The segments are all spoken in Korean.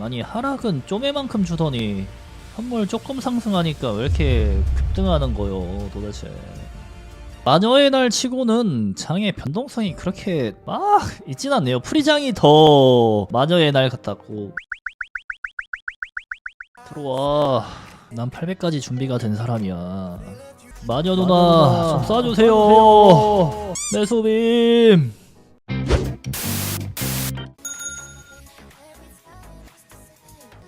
아니 하락은 쪼매만큼 주더니 선물 조금 상승하니까 왜 이렇게 급등하는 거요 도대체? 마녀의 날 치고는 장의 변동성이 그렇게 막 있진 않네요. 프리장이 더 마녀의 날 같았고. 들어와. 난 800까지 준비가 된 사람이야. 마녀 누나 좀 쏴주세요. 매소빔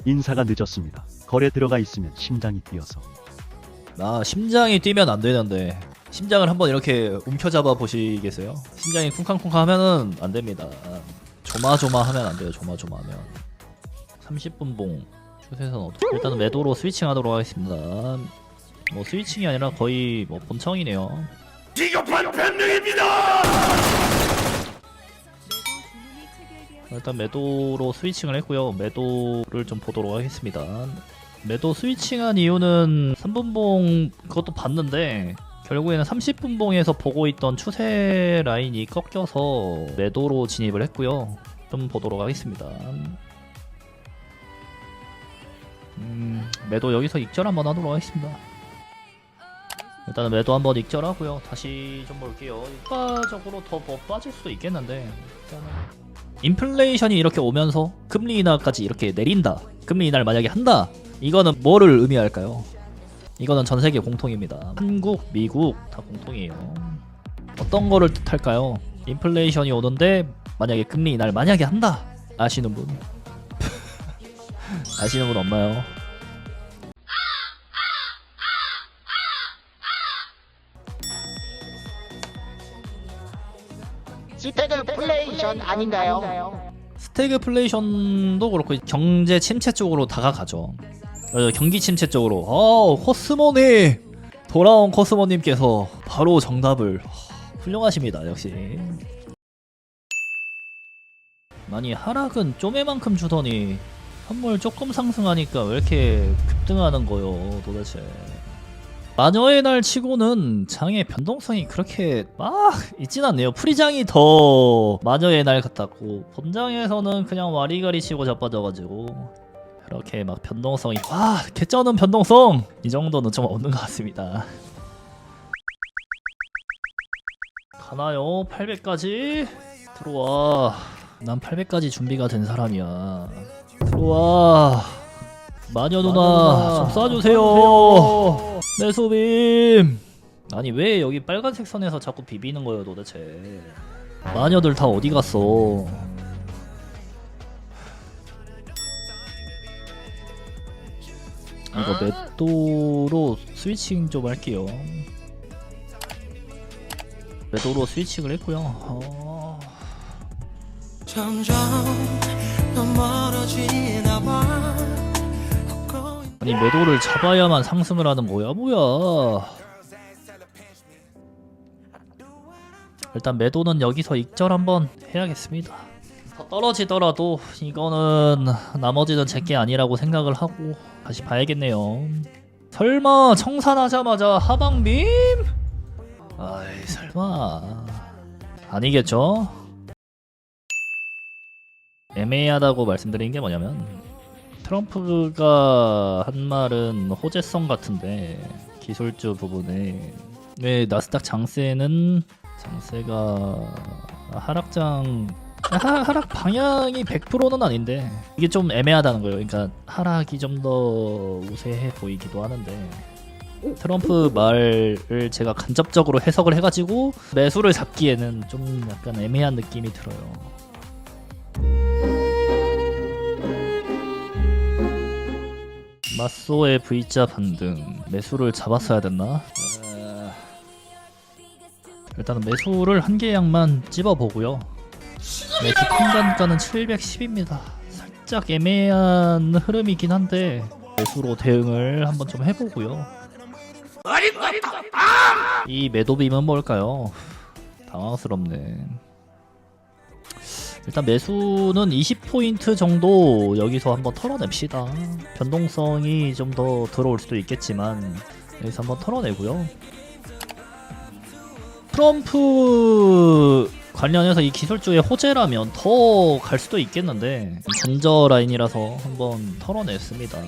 인사가 늦었습니다. 거래 들어가 있으면 심장이 뛰어서 나 심장이 뛰면 안 되는데 심장을 한번 이렇게 움켜잡아 보시겠어요? 심장이 쿵쾅쿵쾅 하면은 안 됩니다. 조마조마 하면 안 돼요. 조마조마 하면 30분 봉 추세선 어떻게 일단은 매도로 스위칭 하도록 하겠습니다. 뭐 스위칭이 아니라 거의 뭐 본청이네요. 일단 매도로 스위칭을 했고요. 매도를 좀 보도록 하겠습니다. 매도 스위칭한 이유는 3분봉 그것도 봤는데 결국에는 30분봉에서 보고 있던 추세 라인이 꺾여서 매도로 진입을 했고요. 좀 보도록 하겠습니다. 음, 매도 여기서 익절 한번 하도록 하겠습니다. 일단은 매도 한번 익절하고요. 다시 좀 볼게요. 추가적으로 더 뭐 빠질 수도 있겠는데 일단은 인플레이션이 이렇게 오면서 금리 인하까지 이렇게 내린다. 금리 인하를 만약에 한다. 이거는 뭐를 의미할까요? 이거는 전 세계 공통입니다. 한국, 미국 다 공통이에요. 어떤 거를 뜻할까요? 인플레이션이 오는데 만약에 금리 인하를 만약에 한다. 아시는 분? 아시는 분 없나요? 스태그 플레이션 아닌가요? 스태그플레이션도 그렇고 경제 침체 쪽으로 다가가죠. 어, 경기 침체 쪽으로. 어, 코스모님 돌아온 코스모님께서 바로 정답을 훌륭하십니다. 역시. 아니 하락은 쪼매만큼 주더니 선물 조금 상승하니까 왜 이렇게 급등하는 거요 도대체. 마녀의 날 치고는 장의 변동성이 그렇게 막 있진 않네요. 프리장이 더 마녀의 날 같았고 본장에서는 그냥 와리가리 치고 자빠져가지고 이렇게 막 변동성이 와 개쩌는 변동성 이 정도는 좀 없는 것 같습니다. 가나요? 800까지 들어와. 난 800까지 준비가 된 사람이야. 들어와. 마녀 누나 좀 쏴주세요. 매소빔. 아니 왜 여기 빨간색 선에서 자꾸 비비는 거예요 도대체. 마녀들 다 어디 갔어? 이거 매도로 스위칭 좀 할게요. 매도로 스위칭을 했고요. 어... 아니 매도를 잡아야만 상승을 하는 거야 뭐야 일단 매도는 여기서 익절 한번 해야겠습니다 더 떨어지더라도 이거는 나머지는 제게 아니라고 생각을 하고 다시 봐야겠네요 설마 청산하자마자 하방빔? 아이 설마 아니겠죠? 애매하다고 말씀드린 게 뭐냐면 트럼프가 한 말은 호재성 같은데 기술주 부분에 왜 나스닥 장세는 장세가 하락장 하, 하락 방향이 100%는 아닌데 이게 좀 애매하다는 거예요. 그러니까 하락이 좀 더 우세해 보이기도 하는데 트럼프 말을 제가 간접적으로 해석을 해가지고 매수를 잡기에는 좀 약간 애매한 느낌이 들어요. 마소의 V자 반등. 매수를 잡았어야 됐나? 에... 일단은 매수를 한 개 양만 찝어보고요. 매수 평단가는 710입니다. 살짝 애매한 흐름이긴 한데 매수로 대응을 한번 좀 해보고요. 이 매도빔은 뭘까요? 당황스럽네 일단 매수는 20포인트 정도 여기서 한번 털어냅시다. 변동성이 좀 더 들어올 수도 있겠지만 여기서 한번 털어내고요. 트럼프 관련해서 이 기술주의 호재라면 더 갈 수도 있겠는데 전저 라인이라서 한번 털어냈습니다.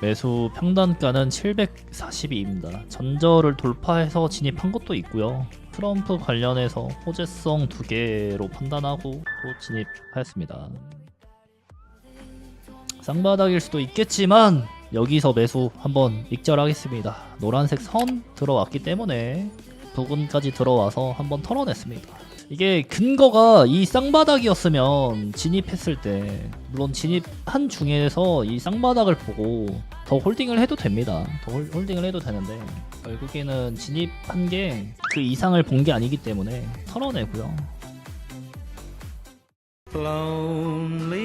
매수 평단가는 742입니다. 전저를 돌파해서 진입한 것도 있고요. 트럼프 관련해서 호재성 두 개로 판단하고 또 진입하였습니다. 쌍바닥일 수도 있겠지만 여기서 매수 한번 익절하겠습니다. 노란색 선 들어왔기 때문에 부근까지 들어와서 한번 털어냈습니다. 이게 근거가 이 쌍바닥이었으면 진입했을 때 물론 진입한 중에서 이 쌍바닥을 보고 더 홀딩을 해도 됩니다. 더 홀, 홀딩을 해도 되는데 결국에는 진입한 게 그 이상을 본 게 아니기 때문에 털어내고요. Lonely.